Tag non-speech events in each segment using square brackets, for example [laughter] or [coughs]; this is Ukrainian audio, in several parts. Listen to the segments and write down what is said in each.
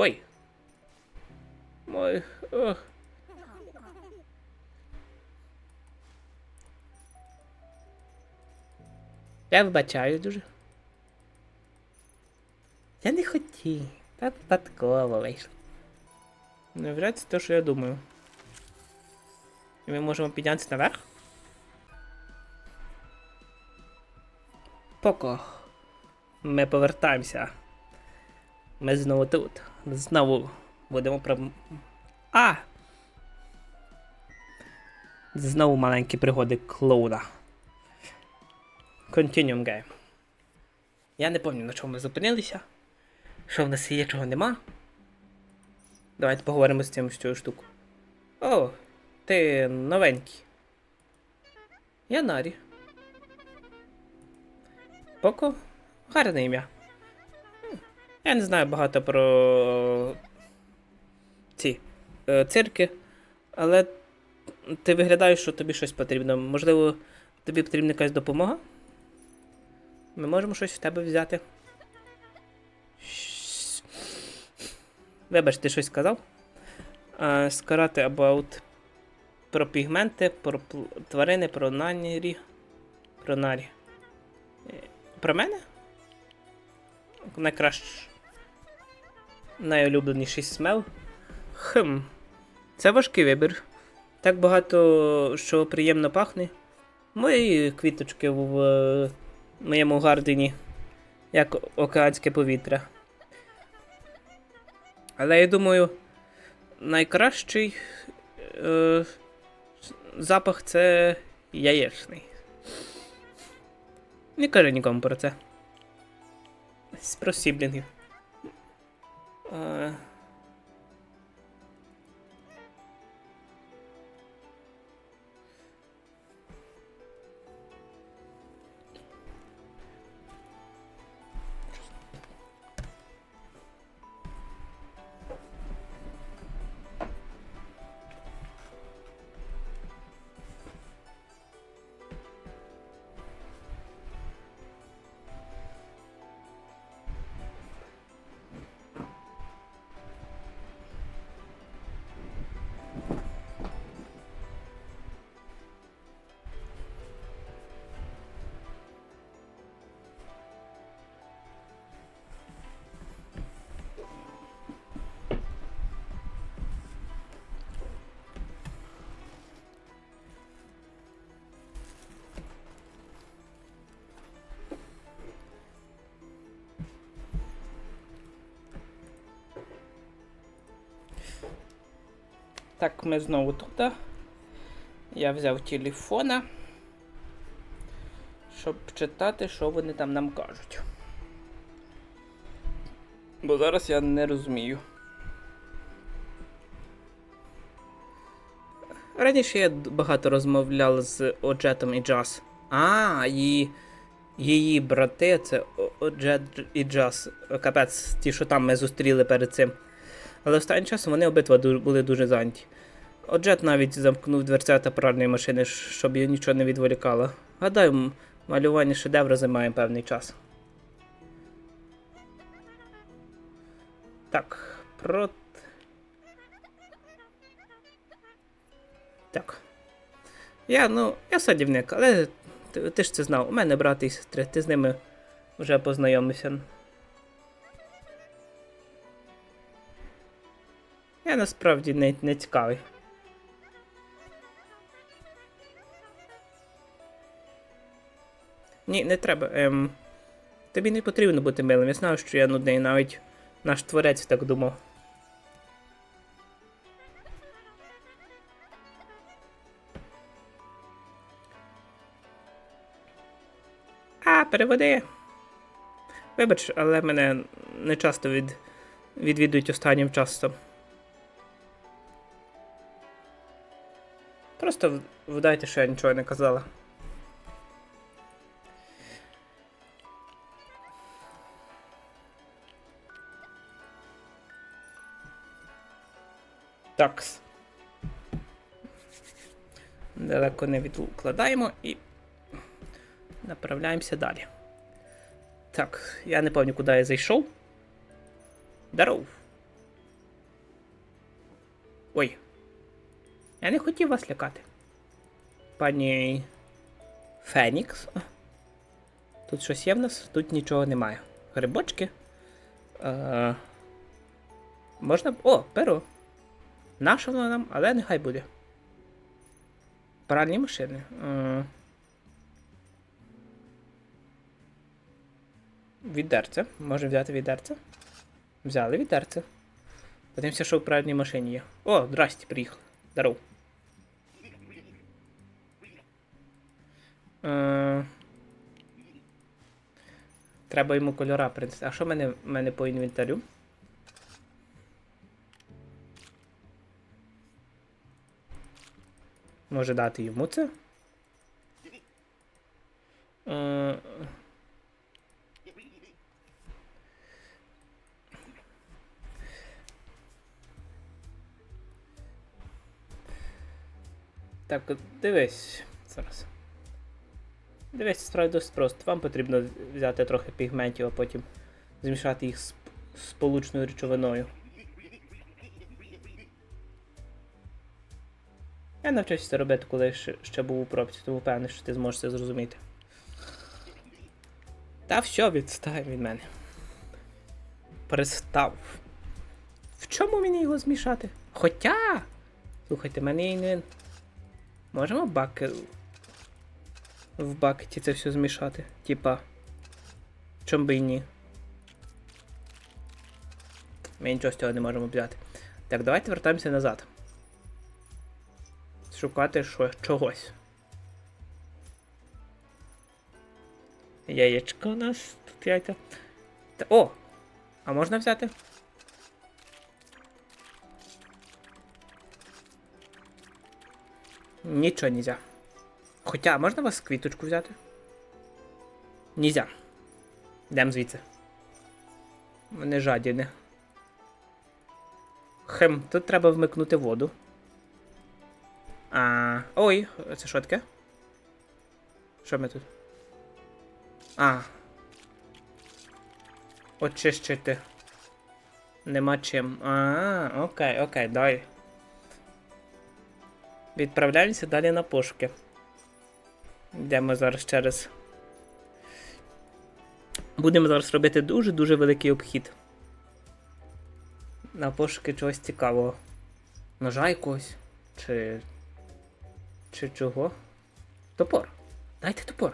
Ой. Ой. Ох. Я вибачаю дуже. Я не хотів. Та випадково вийшло. Не вряд це те, що я думаю. І ми можемо піднятися наверх? Поко. Ми повертаємося. Ми знову тут. Знову будемо про. А! Знову маленькі пригоди клоуна. Continuum game. Я не пам'ятаю, на чому ми зупинилися. Що в нас є, чого нема. Давайте поговоримо з цим з цю штуку. О, ти новенький. Я Нарі. Поко? Гарне ім'я. Я не знаю багато про ці е, цирки, але ти виглядаєш, що тобі щось потрібно. Можливо, тобі потрібна якась допомога? Ми можемо щось в тебе взяти. Вибач, ти щось сказав? Скарати about про пігменти, про тварини, про нанірі. Про нарі. Е, Про мене? Найкраще. Найулюбленіший смел. Хм. Це важкий вибір. Так багато що приємно пахне. Мої квіточки в е, моєму гардені, як океанське повітря. Але я думаю, найкращий е, запах це яєчний. Не кажи нікому про це. З про 嗯 Так, ми знову тут. Я взяв телефона, щоб читати, що вони там нам кажуть. Бо зараз я не розумію. Раніше я багато розмовляв з Оджетом і Джаз. А, і її брати це Оджет і Джаз. Капець, ті, що там ми зустріли перед цим. Але останнім часом вони обидва були дуже зайняті. Оджет навіть замкнув дверцята пральної машини, щоб її нічого не відволікало. Гадаю, малювання шедевра займає певний час. Так, про. Так. Я, ну, я садівник, але ти, ти ж це знав. У мене брати і сестри, ти з ними вже познайомився. Я насправді не, не цікавий. Ні, не треба. Ем, тобі не потрібно бути милим. Я знаю, що я нудний, навіть наш творець так думав. А, переведи. Вибач, але мене не часто від... відвідують останнім часом. Просто вдайте, що я нічого не казала. Такс. Далеко не відкладаємо і направляємося далі. Так, я не пам'ятаю, куди я зайшов. Даров. Ой. Я не хотів вас лякати. Пані Фенікс. Тут щось є в нас, тут нічого немає. Грибочки. Е... Можна. О, перо. Наше воно нам, але нехай буде. Пральні машини. Е... Відерце. Можемо взяти відерце. Взяли відерце. Подивимося, що в пральній машині є. О, здрасте, приїхали. Здоров. Е... Треба йому кольора принести. А що в мене, в мене по інвентарю? Може дати йому це? Е... Так, дивись зараз. Дивись, справді досить просто. Вам потрібно взяти трохи пігментів, а потім змішати їх з сполучною речовиною. Я навчився це робити, коли ще, ще був у пробці, тому впевнений, що ти зможеш це зрозуміти. Та все, відстань від мене. Перестав. В чому мені його змішати? Хоча. Слухайте, мене не. Можемо баки. В бакеті це все змішати. Типа. Чом би і ні. Ми нічого з цього не можемо взяти. Так, давайте вертаємося назад. Шукати що, чогось. Яєчко у нас тут яйця. Та, о! А можна взяти? Нічого нельзя. Хоча, можна вас квіточку взяти? Нельзя. Йдемо звідси. Вони жадіни. Хем, тут треба вмикнути воду. А. Ой, це що таке? Що ми тут? А. Очищити. Нема чим. А, окей, окей, дай. Відправляємося далі на пошуки. Йдемо зараз через. Будемо зараз робити дуже-дуже великий обхід. На пошуки чогось цікавого. Ножа якогось. Чи. Чи чого? Топор. Дайте топор.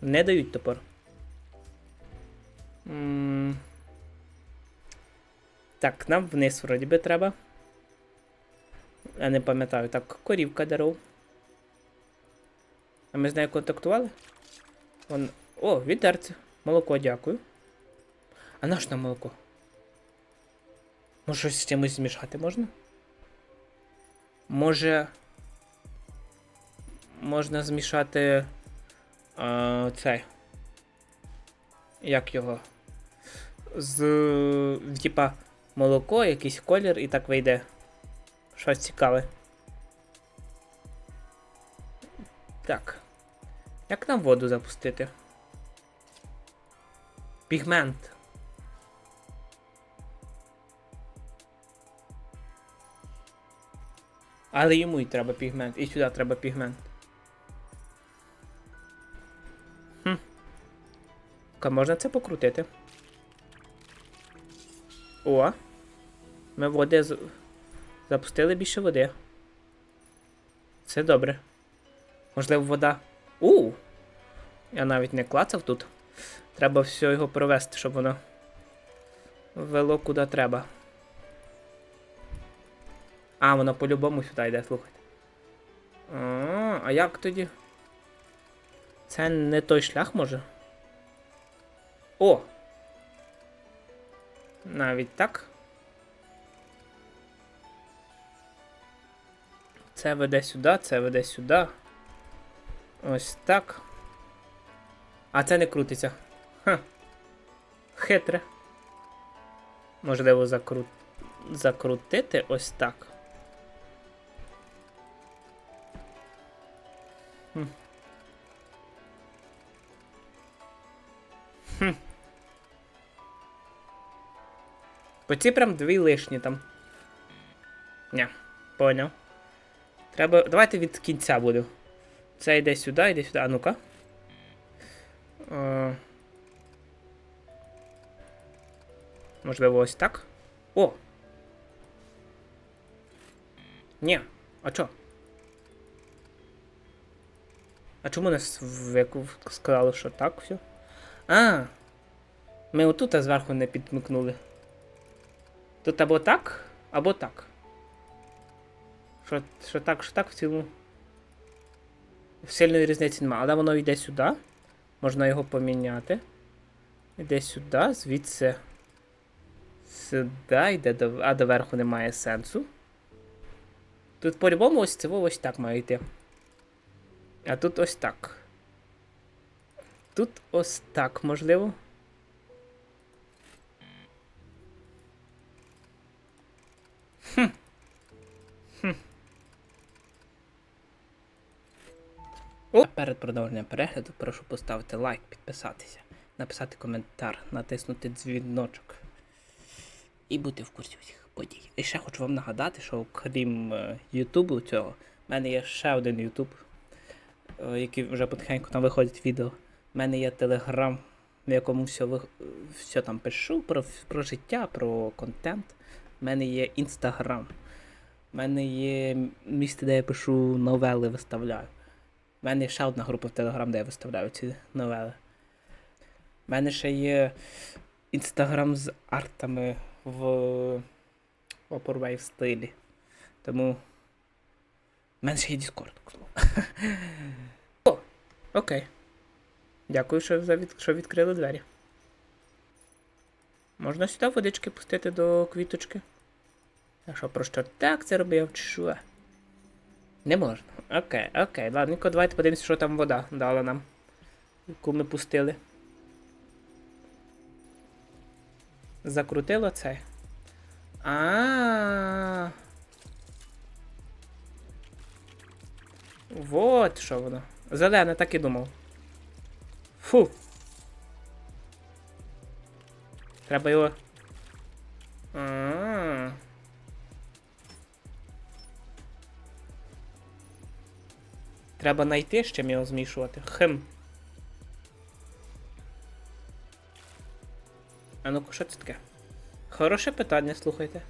Не дають топор. М -м так, нам вниз вроді би треба. Я не пам'ятаю. Так, корівка даров. А ми з нею контактували? Вон... О, відерце. Молоко, дякую. А наш на молоко? Може щось з чимось змішати можна? Може. Можна змішати. А, цей. Як його? З. Типа молоко, якийсь колір і так вийде. Щось цікаве. Так. Як нам воду запустити? Пігмент. Але йому й треба пігмент. І сюди треба пігмент. Хм. Можна це покрутити? О. Ми води з... запустили більше води. Це добре. Можливо, вода. У! Я навіть не клацав тут. Треба все його провести, щоб воно вело куди треба. А, воно по-любому сюди йде, слухайте. А, а як тоді? Це не той шлях може? О! Навіть так. Це веде сюди, це веде сюди. Ось так. А це не крутиться. Ха. Хитре. Можливо, закру... закрутити ось так. Хм. Хм. Оці прям дві лишні там. Ні, поняв. Треба. Давайте від кінця буду. Це йде сюди, йде сюди. А ну-ка. Е... Можливо, ось так. О! Ні, а чо? А чому нас сказали, що так все? А! Ми отут зверху не підмикнули. Тут або так, або так. Що, що так, що так в цілому. Сильної різниці немає. Але воно йде сюди. Можна його поміняти. Йде сюди, звідси. Сюди йде до. А доверху немає сенсу. Тут по-любому ось це ось так має йти. А тут ось так. Тут ось так, можливо. Перед продовженням перегляду прошу поставити лайк, підписатися, написати коментар, натиснути дзвіночок і бути в курсі всіх подій. І ще хочу вам нагадати, що окрім е, Ютубу цього, в мене є ще один Ютуб, е, який вже потихеньку там виходить відео. У мене є Телеграм, в якому все, все там пишу про, про життя, про контент. У мене є Інстаграм. У мене є місце, де я пишу новели, виставляю. У мене ще одна група в Телеграм, де я виставляю ці новели. У мене ще є інстаграм з артами в Vaporwave стилі. Тому. У мене ще є Discord. [laughs] О, окей. Дякую, що, за від... що відкрили двері. Можна сюди водички пустити до квіточки? А що, про що так це робив, чи що? Не можна. Окей, окей. Ладненько, давайте подивимося, що там вода дала нам. Яку ми пустили. Закрутило це. А. Вот що воно. Зелене, так і думав. Фу. Треба його. А. Треба знайти, з чим його змішувати. Хм. А ну-ка, що це таке? Хороше питання, слухайте.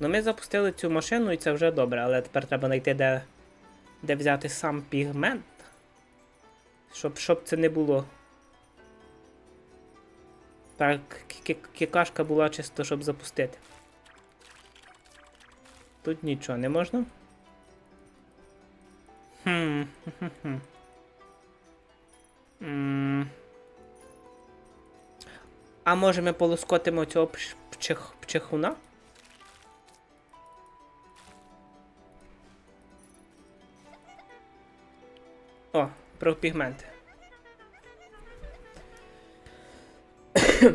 Ну ми запустили цю машину і це вже добре, але тепер треба знайти, де, де взяти сам пігмент. Щоб, щоб це не було. Так, кі- кі- кікашка була чисто, щоб запустити. Тут нічого не можна. А може ми полоскотимо цього пч- пчих, пчихуна? О, про пігменти. [coughs]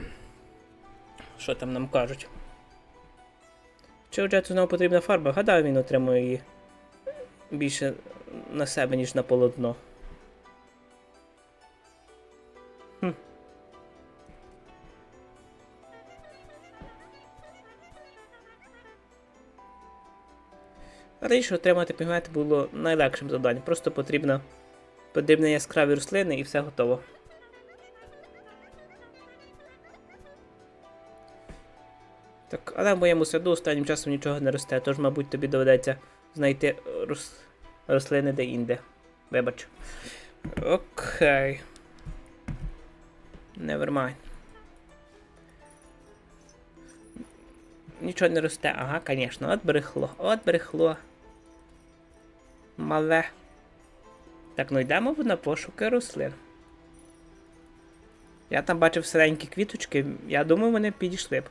Що там нам кажуть? Чи у Джету знову потрібна фарба? Гадаю, він отримує її більше на себе, ніж на полотно. Раніше отримати пігмент було найлегшим завданням. Просто потрібно потрібні яскраві рослини і все готово. Так, але в моєму саду останнім часом нічого не росте, тож, мабуть, тобі доведеться знайти рос... рослини де-інде. Вибач. Окей. Mind. Нічого не росте, ага, звісно, от брехло, от брехло. Мале. Так, ну йдемо на пошуки рослин. Я там бачив сиренькі квіточки, я думаю, вони підійшли б.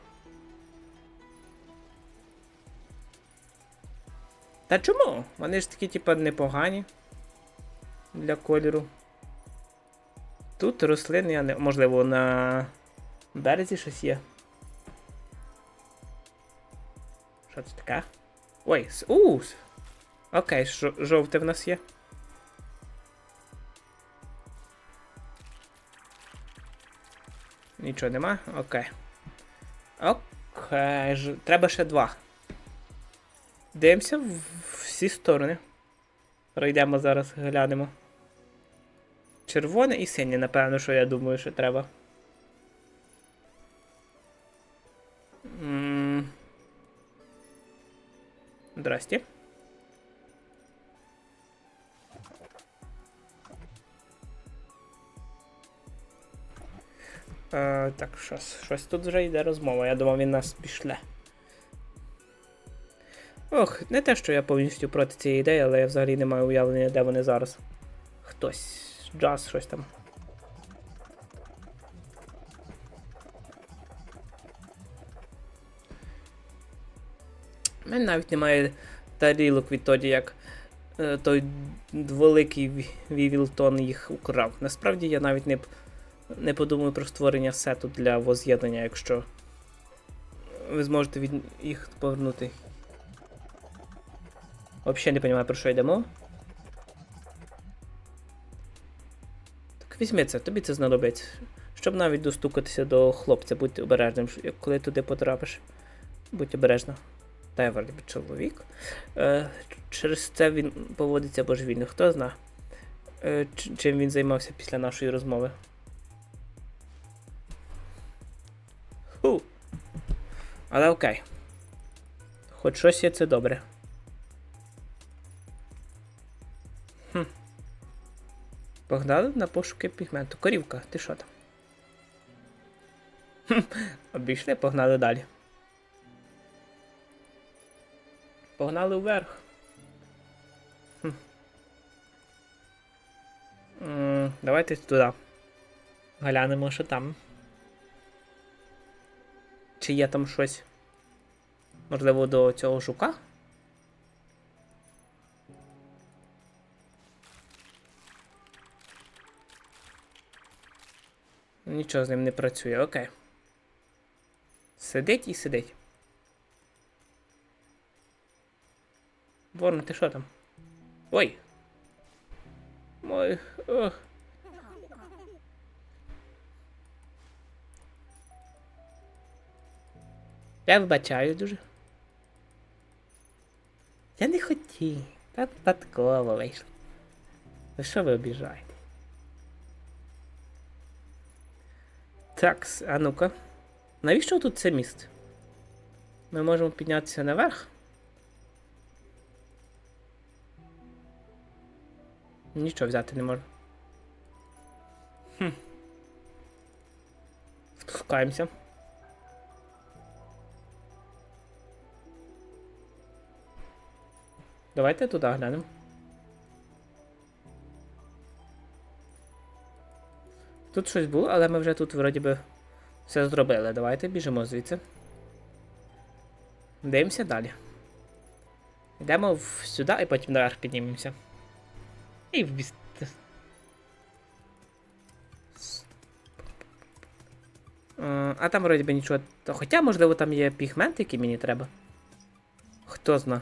Та чому? Вони ж такі, типа, непогані для кольору. Тут рослини, я не. Можливо, на березі щось є. Що це таке? Ой, у! Окей, жо- жовте в нас є. Нічого нема? Окей. Окей. Треба ще два. Дивимося в всі сторони. Пройдемо зараз, глянемо. Червоне і синє, напевно, що я думаю, що треба. М. Здрасте. Е, так, щось, щось тут вже йде розмова. Я думав, він нас пішле. Ох, не те, що я повністю проти цієї ідеї, але я взагалі не маю уявлення, де вони зараз. Хтось. Джаз, щось там. У мене навіть немає тарілок відтоді, як е, той великий Вівілтон їх украв. Насправді я навіть не, не подумаю про створення сету для воз'єднання, якщо ви зможете від їх повернути. Взагалі не розумію, про що йдемо. Так візьми це, тобі це знадобиться. Щоб навіть достукатися до хлопця, будь обережним, коли туди потрапиш. Будь обережно. Та я чоловік. Е, через це він поводиться божевільно. Хто зна, е, чим він займався після нашої розмови. Ху. Але окей. Хоч щось є це добре. Погнали на пошуки пігменту. Корівка, ти що там? Обійшли, погнали далі. Погнали вверх. Давайте туди. Глянемо, що там. Чи є там щось? Можливо, до цього жука? Нічого з ним не працює, окей. Сидить і сидить. Ворно, ти що там? Ой. Мой. Ох. Я вибачаю дуже. Я не хотів. Та випадково вийшло. Ви що ви обіжаєте? Так, а ну-ка. Навіщо тут це місце? Ми можемо піднятися наверх. Нічого взяти не можу. Хм. Спускаємося. Давайте туди глянемо. Тут щось було, але ми вже тут вроді би все зробили. Давайте біжимо звідси. Дивимося далі. Йдемо в- сюди і потім наверх піднімемося. І в біс... Е, А там вроді би нічого. Хоча, можливо, там є пігмент, який мені треба. Хто зна.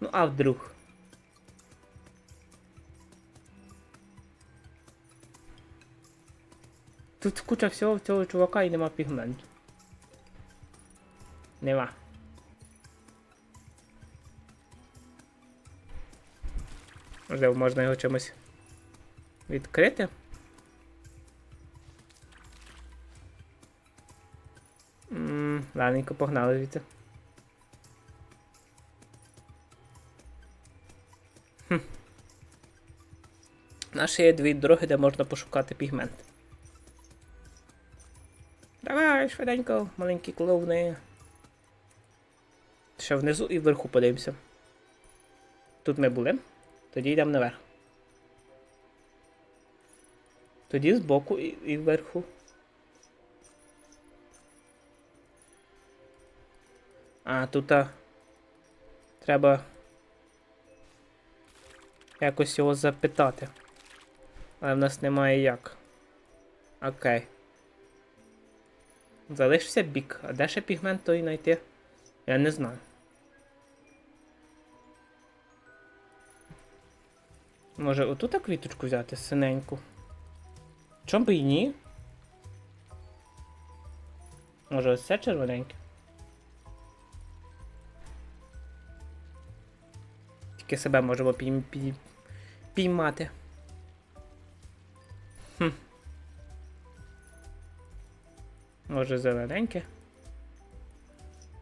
Ну, а вдруг. Тут куча всього в цього чувака і нема пігменту. Нема. Можливо, можна його чимось відкрити. Ммм, ладненько, погнали звідси. Хм. У нас ще є дві дороги, де можна пошукати пігмент. Давай, швиденько, маленькі клоуни. Ще внизу і вверху подивимося. Тут ми були. Тоді йдемо наверх. Тоді збоку і, і вверху. А, тут а, треба якось його запитати. Але в нас немає як. Окей. Залишився бік. А де ще пігмент той знайти? Я не знаю. Може оту так квіточку взяти синеньку? Чом би і ні? Може ось це червоненьке? Тільки себе можемо пійм- пій- піймати. Хм. Може зелененьке.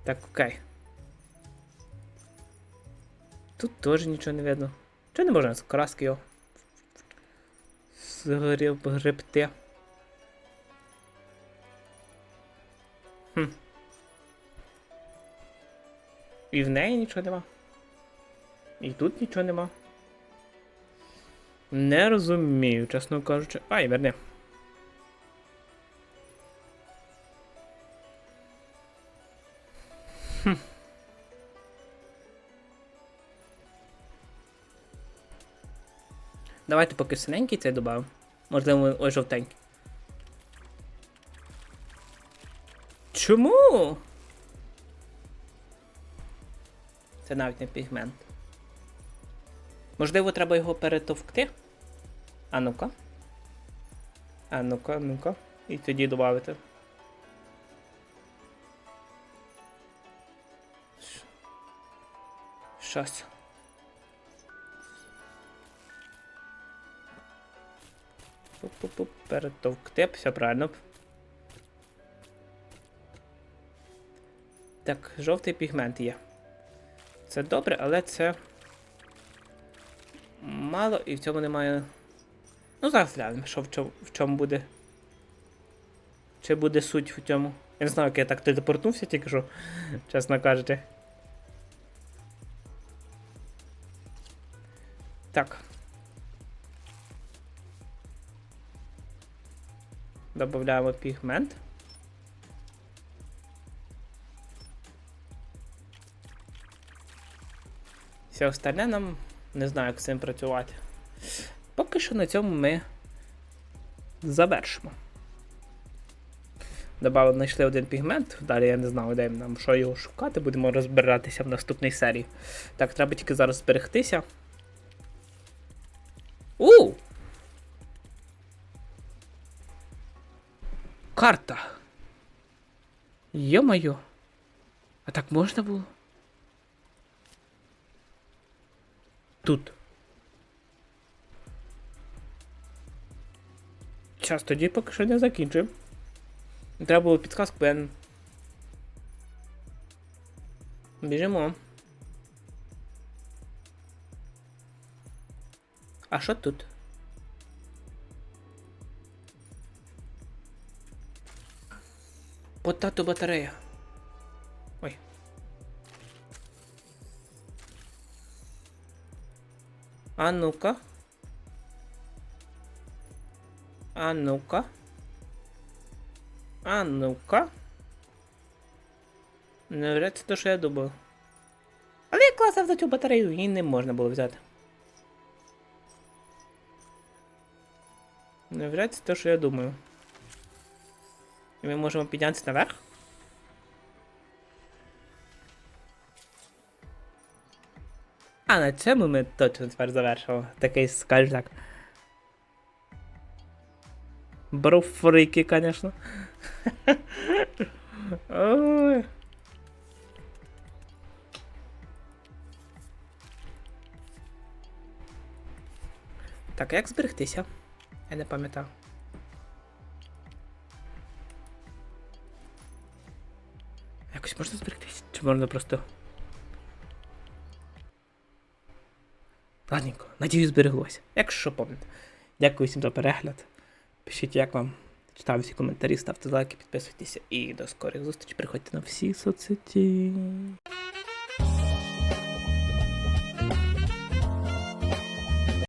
Так, окей. Тут теж нічого не видно. Чого не можна з краски його? Згріб гребти. Хм. І в неї нічого нема. І тут нічого нема. Не розумію, чесно кажучи. Ай, верни. Давайте поки синенький цей добавимо. Можливо, ось жовтенький. Чому? Це навіть не пігмент. Можливо, треба його перетовкти. А ну-ка. А ну-ка, ну-ка. І тоді додати. Щось. Перетовкти, все правильно. Так, жовтий пігмент є. Це добре, але це мало і в цьому немає. Ну, зараз глянемо, що в чому, в чому буде. Чи буде суть в цьому. Я не знаю, як я так телепортнувся тільки що, чесно кажучи. Так. Добавляємо пігмент. Все остальне нам не знаю, як з цим працювати. Поки що на цьому ми завершимо. Добавили, знайшли один пігмент, далі я не знаю, де нам що його шукати, будемо розбиратися в наступній серії. Так, треба тільки зараз зберегтися. У! Карта. Йо-моє. А так можна було? Тут. Час тоді поки що не закінчуємо. Треба було підказку, я... Біжимо. А що тут? Потато батарея. Ой. А ну-ка. А ну-ка. А ну-ка. Навряд це те, що я думав. Але я класав за цю батарею, її не можна було взяти. Навряд це те, що я думаю. І ми можемо піднятися наверх. А на цьому ми точно тепер завершимо. Такий, скажу так. Брофрики, конечно. [laughs] Ой. Так, як зберегтися? Я не пам'ятав. Якось можна зберегтися? Чи можна просто. Ладненько, надію, збереглося. Якщо що пам'ятаєте. Дякую всім за перегляд. Пишіть, як вам. Читаю всі коментарі, ставте лайки, підписуйтесь і до скорих зустрічей. Приходьте на всі соцсеті.